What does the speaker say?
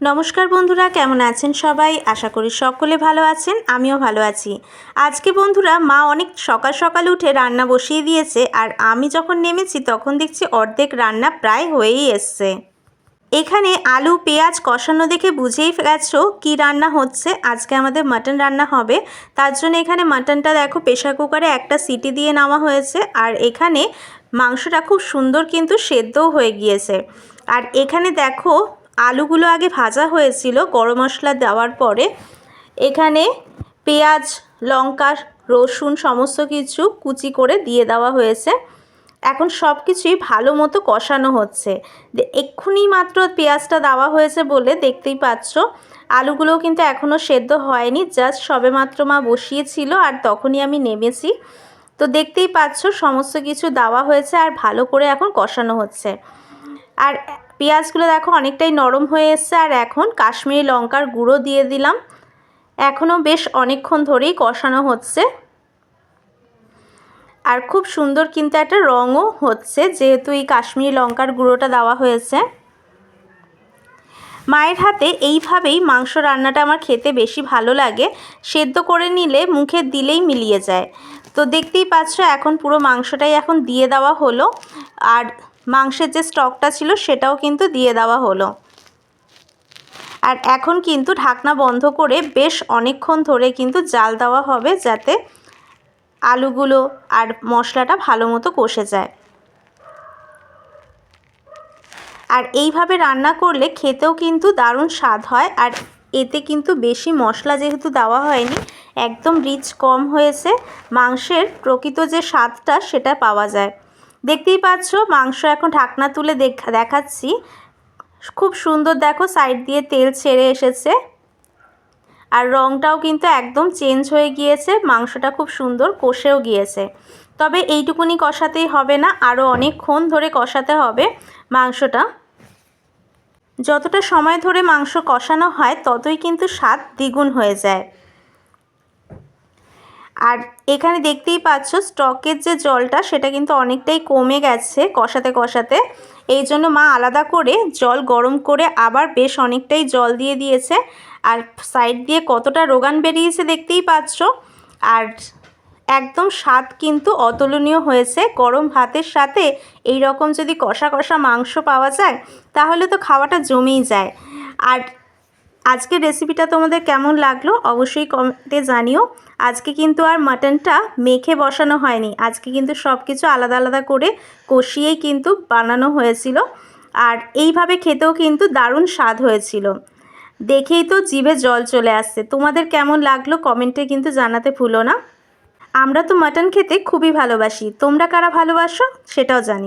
নমস্কার বন্ধুরা, কেমন আছেন সবাই? আশা করি সকলে ভালো আছেন, আমিও ভালো আছি। আজকে বন্ধুরা, মা অনেক সকাল সকাল উঠে রান্না বসিয়ে দিয়েছে, আর আমি যখন নেমেছি তখন দেখছি অর্ধেক রান্না প্রায় হয়েই এসছে। এখানে আলু, পেঁয়াজ কষানো দেখে বুঝেই গেছো কী রান্না হচ্ছে। আজকে আমাদের মাটন রান্না হবে। তার জন্য এখানে মাটনটা দেখো প্রেশার কুকারে একটা সিটি দিয়ে নেওয়া হয়েছে, আর এখানে মাংসটা খুব সুন্দর কিন্তু সেদ্ধও হয়ে গিয়েছে। আর এখানে দেখো আলুগুলো আগে ভাজা হয়েছিল, গরম মশলা দেওয়ার পরে। এখানে পেঁয়াজ, লঙ্কা, রসুন সমস্ত কিছু কুচি করে দিয়ে দেওয়া হয়েছে। এখন সব কিছুই ভালো মতো কষানো হচ্ছে। এক্ষুনি মাত্র পেঁয়াজটা দেওয়া হয়েছে বলে দেখতেই পাচ্ছ। আলুগুলোও কিন্তু এখনও সেদ্ধ হয়নি, জাস্ট সবে মাত্র মা বসিয়েছিল আর তখনই আমি নেমেছি। তো দেখতেই পাচ্ছ সমস্ত কিছু দেওয়া হয়েছে আর ভালো করে এখন কষানো হচ্ছে। আর পেঁয়াজগুলো দেখো অনেকটাই নরম হয়ে এসছে, আর এখন কাশ্মীরি লঙ্কার গুঁড়ো দিয়ে দিলাম। এখনও বেশ অনেকক্ষণ ধরেই কষানো হচ্ছে। আর খুব সুন্দর কিন্তু একটা রঙও হচ্ছে, যেহেতু এই কাশ্মীরি লঙ্কার গুঁড়োটা দেওয়া হয়েছে। মায়ের হাতে এইভাবেই মাংস রান্নাটা আমার খেতে বেশি ভালো লাগে। সেদ্ধ করে নিলে মুখে দিলেই মিলিয়ে যায়। তো দেখতেই পাচ্ছ, এখন পুরো মাংসটাই এখন দিয়ে দেওয়া হলো। আর মাংসের যে স্টকটা ছিল সেটাও কিন্তু দিয়ে দেওয়া হলো। আর এখন কিন্তু ঢাকনা বন্ধ করে বেশ অনেকক্ষণ ধরে কিন্তু জাল দেওয়া হবে যাতে আলুগুলো আর মশলাটা ভালো মতো কষে যায়। আর এইভাবে রান্না করলে খেতেও কিন্তু দারুণ স্বাদ হয় আর এতে কিন্তু বেশি মশলা যেহেতু দেওয়া হয়নি, একদম রিচ কম হয়েছে, মাংসের প্রকৃত যে স্বাদটা সেটা পাওয়া যায়। দেখতেই পাচ্ছ, মাংস এখন ঢাকনা তুলে দেখাচ্ছি। খুব সুন্দর দেখো সাইড দিয়ে তেল ছেড়ে এসেছে। আর রঙটাও কিন্তু একদম চেঞ্জ হয়ে গিয়েছে, মাংসটা খুব সুন্দর কষেও গিয়েছে। তবে এইটুকুনি কষাতেই হবে না আরও অনেকক্ষণ ধরে কষাতে হবে মাংসটা। যতটা সময় ধরে মাংস কষানো হয়, ততই কিন্তু স্বাদ দ্বিগুণ হয়ে যায়। আর এখানে দেখতেই পাচ্ছ স্টকের যে জলটা, সেটা কিন্তু অনেকটাই কমে গেছে কষাতে কষাতে। এই জন্য মা আলাদা করে জল গরম করে আবার বেশ অনেকটাই জল দিয়ে দিয়েছে। আর সাইড দিয়ে কতটা রোগান বেরিয়েছে দেখতেই পাচ্ছ। আর একদম স্বাদ কিন্তু অতুলনীয় হয়েছে। গরম ভাতের সাথে এই রকম যদি কষা কষা মাংস পাওয়া যায়, তাহলে তো খাওয়াটা জমেই যায়। আর আজকের রেসিপিটা তোমাদের কেমন লাগল অবশ্যই কমেন্টে জানিও। আজকে কিন্তু আর মাটনটা মেখে বসানো হয়নি। আজকে কিন্তু সব কিছু আলাদা আলাদা করে কষিয়েই কিন্তু বানানো হয়েছিল। আর এইভাবে খেতেও কিন্তু দারুণ স্বাদ হয়েছিল। দেখেই তো জিভে জল চলে আসছে। তোমাদের কেমন লাগল কমেন্টে কিন্তু জানাতে ভুলো না। আমরা তো মাটন খেতে খুবই ভালোবাসি। তোমরা কারা ভালোবাসো সেটাও জানি